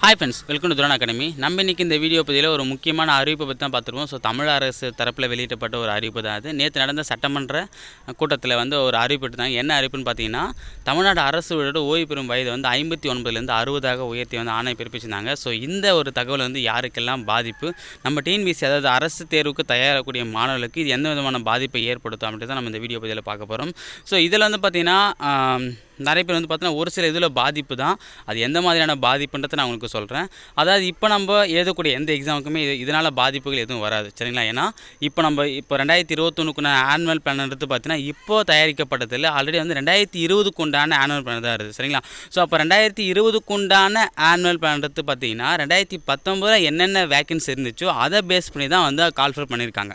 Hi friends welcome to Thuran academy நம்ம இன்றைக்கி இந்த வீடியோ பதிவில் ஒரு முக்கியமான அறிவிப்பை பற்றி தான் பார்த்துருவோம் ஸோ தமிழ் அரசு தரப்பில் வெளியிட்டப்பட்ட ஒரு அறிவிப்பு தான் அது. நேற்று நடந்த சட்டமன்ற கூட்டத்தில் வந்து ஒரு அறிவிப்பு தான் என்ன அறிவிப்புன்னு பார்த்தீங்கன்னா தமிழ்நாடு அரசுகளோட ஓய்வு பெறும் வயது வந்து ஐம்பத்தி ஒன்பதுலேருந்து அறுபதாக உயர்த்தி வந்து ஆணை பிறப்பிச்சிருந்தாங்க. ஸோ இந்த ஒரு தகவல் வந்து யாருக்கெல்லாம் பாதிப்பு? நம்ம டிஎன்பிசி அதாவது அரசு தேர்வுக்கு தயாராகக்கூடிய மாணவர்களுக்கு இது எந்த விதமான பாதிப்பை ஏற்படுத்தும் அப்படின்ட்டு தான் நம்ம இந்த வீடியோ பதிவில் பார்க்க போகிறோம் ஸோ இதில் வந்து பார்த்திங்கன்னா நிறைய பேர் வந்து பார்த்தீங்கன்னா ஒரு சில இதில் பாதிப்பு தான். அது எந்த மாதிரியான பாதிப்புன்றதை நான் உங்களுக்கு சொல்கிறேன் அதாவது இப்போ நம்ம எழுதக்கூடிய எந்த எக்ஸாமுக்குமே இது இதனால் பாதிப்புகள் எதுவும் வராது. சரிங்களா? ஏன்னா இப்போ நம்ம இப்போ ரெண்டாயிரத்தி இருபத்தொன்னுக்குள்ள ஆனுவல் பிளான் எடுத்து பார்த்தீங்கன்னா இப்போ தயாரிக்கப்பட்டதில் ஆல்ரெடி வந்து ரெண்டாயிரத்தி இருபதுக்கு உண்டான ஆனுவல் பிளான் தான் இருக்குது. சரிங்களா? ஸோ அப்போ ரெண்டாயிரத்தி இருபதுக்கு உண்டான ஆனுவல் பிளான் எடுத்து பார்த்தீங்கன்னா ரெண்டாயிரத்தி பத்தொம்போதில் என்னென்ன வேக்கன்சி இருந்துச்சோ அதை பேஸ் பண்ணி தான் வந்து கால்ஃபர் பண்ணியிருக்காங்க.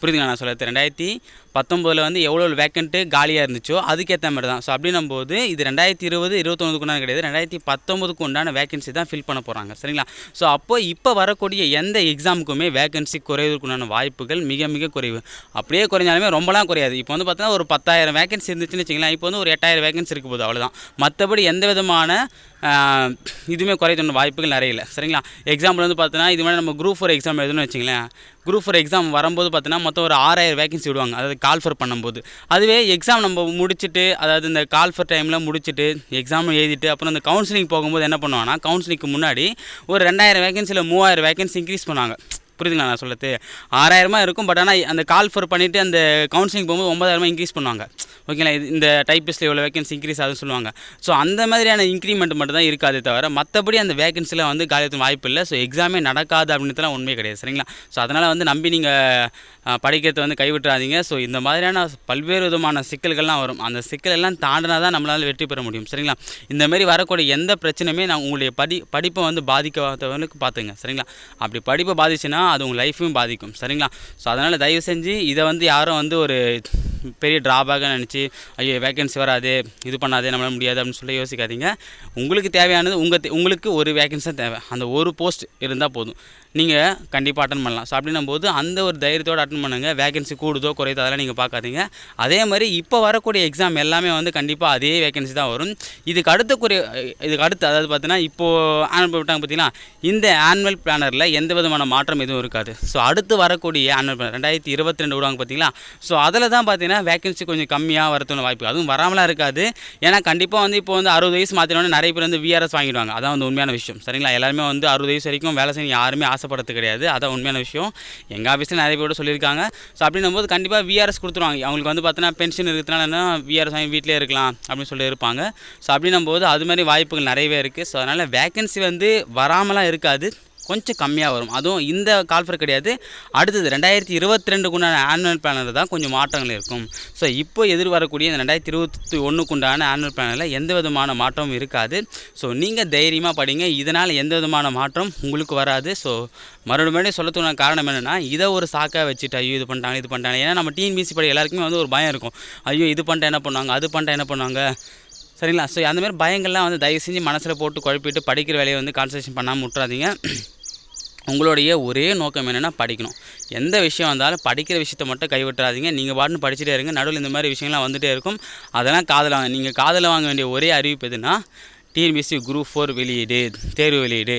புரியுதுங்களா நான் சொல்லுறது ரெண்டாயிரத்தி பத்தொம்போதில் வந்து எவ்வளோ வேக்கண்ட்டு காலியாக இருந்துச்சோ அதுக்கேற்ற மாதிரி தான். ஸோ அப்படின்னும் போது இது ரெண்டாயிரத்தி இருபது இருபத்தொன்னுக்கு உண்டான கிடையாது. ரெண்டாயிரத்தி பத்தொம்பதுக்கு உண்டான வேகன்சி தான் ஃபில் பண்ண போகிறாங்க சரிங்களா? ஸோ அப்போ இப்போ வரக்கூடிய எந்த எக்ஸாமுக்குமே வேகன்சி குறைவதற்குண்டான வாய்ப்புகள் மிக மிக குறைவு. அப்படியே குறைஞ்சாலுமே ரொம்பலாம் குறையாது. இப்போ வந்து பார்த்தீங்கன்னா ஒரு பத்தாயிரம் வேகன்சி இருந்துச்சுன்னு வச்சிங்களேன் இப்போ வந்து ஒரு எட்டாயிரம் வேகன்சி இருக்க போகுது. அவ்வளோதான் மற்றபடி எந்த விதமான இதுவுமே குறைய வாய்ப்புகள் நிறைய இல்லை. சரிங்களா? எக்ஸாம்பிள் வந்து பார்த்தீங்கன்னா இது மாதிரி நம்ம குரூப் ஃபோர் எக்ஸாம் எழுதணும்னு வச்சிங்களேன். குரூப் ஃபோர் எக்ஸாம் வரும்போது பார்த்தீங்கன்னா மொத்தம் ஒரு ஆறாயிரம் வேகன்சி விடுவாங்க. அதாவது கால்ஃபர் பண்ணும்போது. அதுவே எக்ஸாம் நம்ம முடிச்சுட்டு அதாவது இந்த கால் ஃபர் டைமில் முடிச்சுட்டு எக்ஸாம் எழுதிட்டு அப்புறம் இந்த கவுன்சிலிங் போகும்போது என்ன பண்ணுவாங்கன்னா கவுன்சிலிங்க்கு முன்னாடி ஒரு ரெண்டாயிரம் வேகன்சியில் மூவாயிரம் வேகன்சி இன்க்ரீஸ் பண்ணுவாங்க. புரியுதுங்களா நான் சொல்லுறது ஆறாயிரமா இருக்கும் பட் ஆனால் அந்த கால் ஃபர் பண்ணிவிட்டு அந்த கவுன்சிலிங் போகும்போது ஒன்பதாயிரமா இன்க்ரீஸ் பண்ணுவாங்க. ஓகேங்களா? இது இந்த டைப்பிஸ்ட்டில் இவ்வளோ வேகன்சி இன்க்ரீஸ் ஆகுதுன்னு சொல்லுவாங்க. ஸோ அந்த மாதிரியான இன்க்ரிமெண்ட் மட்டும் தான் இருக்காதே தவிர மற்றபடி அந்த வேகன்சியில் வந்து காலியத்துக்கு வாய்ப்பு இல்லை. ஸோ எக்ஸாமே நடக்காது அப்படின்றதுலாம் உண்மை கிடையாது. சரிங்களா? ஸோ அதனால் வந்து நம்பி நீங்கள் படிக்கிறத வந்து கைவிட்டுறாதீங்க. ஸோ இந்த மாதிரியான பல்வேறு விதமான சிக்கல்கள்லாம் வரும். அந்த சிக்கலெல்லாம் தாண்டினா தான் நம்மளால் வெற்றி பெற முடியும். சரிங்களா? இந்தமாரி வரக்கூடிய எந்த பிரச்சனையுமே நான் உங்களுடைய படி படிப்பை வந்து பாதிக்காதவனுக்கு பார்த்துங்க சரிங்களா? அப்படி படிப்பை பாதிச்சுன்னா அது உங்கள் லைஃபையும் பாதிக்கும். சரிங்களா? ஸோ அதனால் தயவு செஞ்சு இதை வந்து யாரும் வந்து ஒரு பெரிய ட்ராபேக்காக நினச்சி ஐயோ வேகன்சி வராது இது பண்ணாதே நம்மளால் முடியாது அப்படின்னு சொல்லி யோசிக்காதீங்க. உங்களுக்கு தேவையானது உங்கள் உங்களுக்கு ஒரு வேகன்சி தான் தேவை. அந்த ஒரு போஸ்ட் இருந்தால் போதும். நீங்கள் கண்டிப்பாக அட்டன் பண்ணலாம். ஸோ அப்படின்னும் போது அந்த ஒரு தைரியத்தோடு அட்டன் பண்ணுங்கள் வேகன்சி கூடுதோ குறையுதோ அதெல்லாம் நீங்கள் பார்க்காதீங்க. அதே மாதிரி இப்போ வரக்கூடிய எக்ஸாம் எல்லாமே வந்து கண்டிப்பாக அதே வேகன்சி தான் வரும். இதுக்கு அடுத்தக்குரிய இதுக்கு அடுத்து அதாவது பார்த்தீங்கன்னா இப்போது ஆனுவல் விட்டாங்க பார்த்தீங்கன்னா இந்த ஆனுவல் பிளானரில் எந்த விதமான மாற்றம் எதுவும் இருக்காது. ஸோ அடுத்து வரக்கூடிய ஆனுவல் பிளான் ரெண்டாயிரத்தி இருபத்தி ரெண்டு விடுவாங்க பார்த்தீங்களா ஸோ அதில் தான் பார்த்தீங்கன்னா வேகன்சி கொஞ்சம் கம்மியாக வரதுன்னு வாய்ப்பு. அதுவும் வராமலாம் இருக்காது. ஏன்னா கண்டிப்பாக வந்து இப்போ வந்து அறுபது வயசு மாற்றினோடனே நிறைய பேர் வந்து விஆர்எஸ் வாங்கிடுவாங்க. அதான் வந்து உண்மையான விஷயம். சரிங்களா? எல்லாருமே வந்து அறுபது வயசு வரைக்கும் வேலை செய்ய யாருமே ஆசைப்படுறது கிடையாது. அதான் உண்மையான விஷயம். எங்கள் ஆஃபீஸில் நிறைய பேரோட சொல்லியிருக்காங்க. ஸோ அப்படின்னும் போது கண்டிப்பாக விஆர்எஸ் கொடுத்துருவாங்க. அவங்களுக்கு வந்து பார்த்தீங்கன்னா பென்ஷன் இருக்கிறதுனால என்ன விஆர்எஸ் வாங்கி வீட்டிலே இருக்கலாம் அப்படின்னு சொல்லி இருப்பாங்க. ஸோ அப்படின்னும் போது அது மாதிரி வாய்ப்புகள் நிறையவே இருக்குது ஸோ அதனால் வேகன்சி வந்து வராமலாம் இருக்காது. கொஞ்சம் கம்மியாக வரும். அதுவும் இந்த கால்ஃபர் கிடையாது. அடுத்தது ரெண்டாயிரத்தி இருபத்தி ரெண்டுக்குண்டான ஆனுவல் பிளானில் தான் கொஞ்சம் மாற்றங்கள் இருக்கும். ஸோ இப்போ எதிர்வரக்கூடிய இந்த ரெண்டாயிரத்தி இருபத்தி ஒன்றுக்குண்டான ஆனுவல் பிளானில் எந்த விதமான மாற்றமும் இருக்காது. ஸோ நீங்கள் தைரியமாக படிங்க. இதனால் எந்த விதமான மாற்றம் உங்களுக்கு வராது. ஸோ மறுபடியும் சொல்லத்துக்கான காரணம் என்னென்னா இதை ஒரு சாக்காக வச்சுட்டு ஐயோ இது பண்ணிட்டாங்க இது பண்ணிட்டாங்க ஏன்னா நம்ம டிஎன்பிசி படி எல்லாருக்குமே வந்து ஒரு பயம் இருக்கும். ஐயோ இது பண்ணிட்டா என்ன பண்ணுவாங்க? அது பண்ணிட்டா என்ன பண்ணுவாங்க? சரிங்களா? ஸோ அந்தமாதிரி பயங்கள்லாம் வந்து தயவு செஞ்சு மனசில் போட்டு குழப்பிட்டு படிக்கிற வேலையை வந்து கான்சன்ட்ரேஷன் பண்ணாமல் விட்றாதீங்க உங்களுடைய ஒரே நோக்கம் என்னென்னா படிக்கணும். எந்த விஷயம் வந்தாலும் படிக்கிற விஷயத்த மட்டும் கைவிட்டுறாதீங்க. நீங்கள் பாட்டுன்னு படிச்சுட்டே இருங்க. நடுவில் இந்த மாதிரி விஷயங்கள்லாம் வந்துகிட்டே இருக்கும். அதெல்லாம் காதில் வாங்க நீங்கள் காதில் வாங்க வேண்டிய ஒரே அறிவிப்பு எதுனா டிஎன்பிஎஸ்சி குரூப் ஃபோர் வெளியீடு தேர்வு வெளியீடு.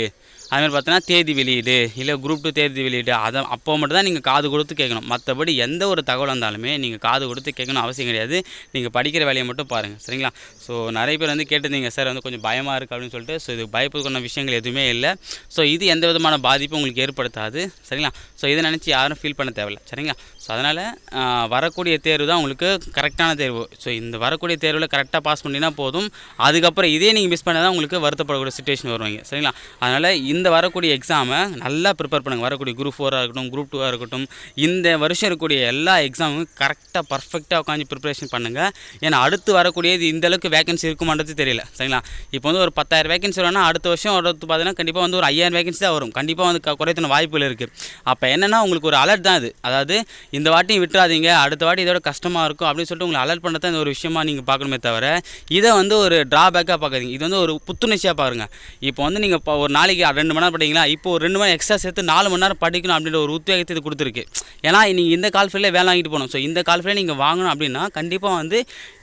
அதுமாதிரி பார்த்தீங்கன்னா தேதி வெளியீடு இல்லை குரூப் டூ தேதி வெளியீடு. அதை அப்போ மட்டும் தான் நீங்கள் காது கொடுத்து கேட்கணும். மற்றபடி எந்த ஒரு தகவல் வந்தாலுமே நீங்கள் காது கொடுத்து கேட்கணும் அவசியம் கிடையாது. நீங்கள் படிக்கிற வேலையை மட்டும் பாருங்கள் சரிங்களா? ஸோ நிறைய பேர் வந்து கேட்டிருந்தீங்க சார் வந்து கொஞ்சம் பயமாக இருக்குது அப்படின்னு சொல்லிட்டு. ஸோ இது பயப்படுக்கிற விஷயங்கள் எதுவுமே இல்லை. ஸோ இது எந்த விதமான பாதிப்பும் உங்களுக்கு ஏற்படுத்தாது. சரிங்களா? ஸோ இதை நினச்சி யாரும் ஃபீல் பண்ண தேவையில்ல. சரிங்களா? ஸோ அதனால் வரக்கூடிய தேர்வு தான் உங்களுக்கு கரெக்டான தேர்வு. ஸோ இந்த வரக்கூடிய தேர்வில் கரெக்டாக பாஸ் பண்ணினா போதும். அதுக்கப்புறம் இதே நீங்கள் மிஸ் பண்ணால் தான் உங்களுக்கு வருத்தப்படக்கூடிய சுச்சுவேஷன் வருவாங்க. சரிங்களா? அதனால் இந்த வரக்கூடிய எக்ஸாமை நல்லா ப்ரிப்பேர் பண்ணுங்கள் வரக்கூடிய குரூப் ஃபோராக இருக்கட்டும் குரூப் டூவாக இருக்கட்டும் இந்த வருஷம் இருக்கக்கூடிய எல்லா எக்ஸாமும் கரெக்டாக பர்ஃபெக்டாக உட்காந்து ப்ரிப்பரேஷன் பண்ணுங்கள் ஏன்னா அடுத்து வரக்கூடியது இந்த அளவுக்கு வேகன்சி இருக்குமான்றது தெரியல. சரிங்களா? இப்போ வந்து ஒரு பத்தாயிரம் வேகன்சி வரும்னா அடுத்த வருஷம் அடுத்து பார்த்தீங்கன்னா கண்டிப்பாக வந்து ஒரு ஐயாயிரம் வேகன்சி தான் வரும். கண்டிப்பாக வந்து க- வாய்ப்புகள் இருக்குது அப்போ என்னென்னா உங்களுக்கு ஒரு அலர்ட் தான் இது. அதாவது இந்த வாட்டியும் விட்டுறாதீங்க அடுத்த வாட்டி இதோட கஷ்டமாக இருக்கும் அப்படின்னு சொல்லிட்டு உங்களை அலர்ட் பண்ணுறது இந்த ஒரு விஷயமா நீங்கள் பார்க்கணுமே தவிர இதை வந்து ஒரு ட்ராபேக்காக பார்க்காதீங்க. இது வந்து ஒரு புத்துணர்ச்சியாக பாருங்கள் இப்போ வந்து நீங்கள் இப்போ ஒரு நாளைக்கு ரெண்டு மணி நேரம் படிங்களா இப்போ ஒரு ரெண்டு மணி நேரம் எக்ஸ்ட்ரா சேர்த்து நாலு மணி நேரம் படிக்கணும் அப்படின்ற ஒரு உத்வேகத்தை இது கொடுத்துருக்கு. ஏன்னா நீங்கள் இந்த கால் ஃபீல்டில் வேலை வாங்கிட்டு போகணும். ஸோ இந்த கால் ஃபீல்டில் நீங்கள் வாங்கணும் அப்படின்னா கண்டிப்பாக வந்து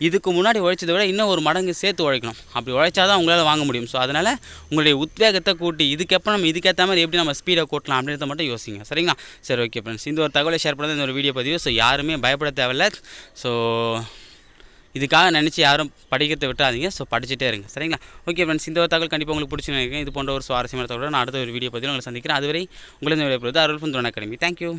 இதுக்கு முன்னாடி உழைச்சதை விட இன்னும் ஒரு மடங்கு சேர்த்து உழைக்கணும். அப்படி உழைச்சா தான் உங்களால் வாங்க முடியும். ஸோ அதனால் உங்களுடைய உத்வேகத்தை கூட்டி இதுக்கப்புறம் நம்ம இதுக்கேற்ற மாதிரி எப்படி நம்ம ஸ்பீடை கூட்டலாம் அப்படின்றத மட்டும் யோசிங்க. சரிங்களா? சரி ஓகே ஃப்ரெண்ட்ஸ் இந்த ஒரு தகவலை ஷேர் பண்ணுறது இந்த ஒரு வீடியோ பதிவு. ஸோ யாருமே பயப்பட தேவையில்ல. ஸோ இதுக்காக நினச்சி யாரும் படிக்கிறத விட்டாதீங்க ஸோ படிச்சுட்டே இருங்க. சரிங்களா? ஓகே ஃப்ரெண்ட்ஸ் இந்த ஒரு தகவல் கண்டிப்பாக உங்களுக்கு பிடிச்சி நினைக்கிறேன். இது போன்ற ஒரு சுவாரஸ்யமான தகவல் நான் அடுத்த ஒரு வீடியோ பதிவில் உங்களை சந்திக்கிறேன். அதுவரை உங்களை விடைபெறுவது அருள் ஃபுந்தோன் அகாடமி தேங்க்யூ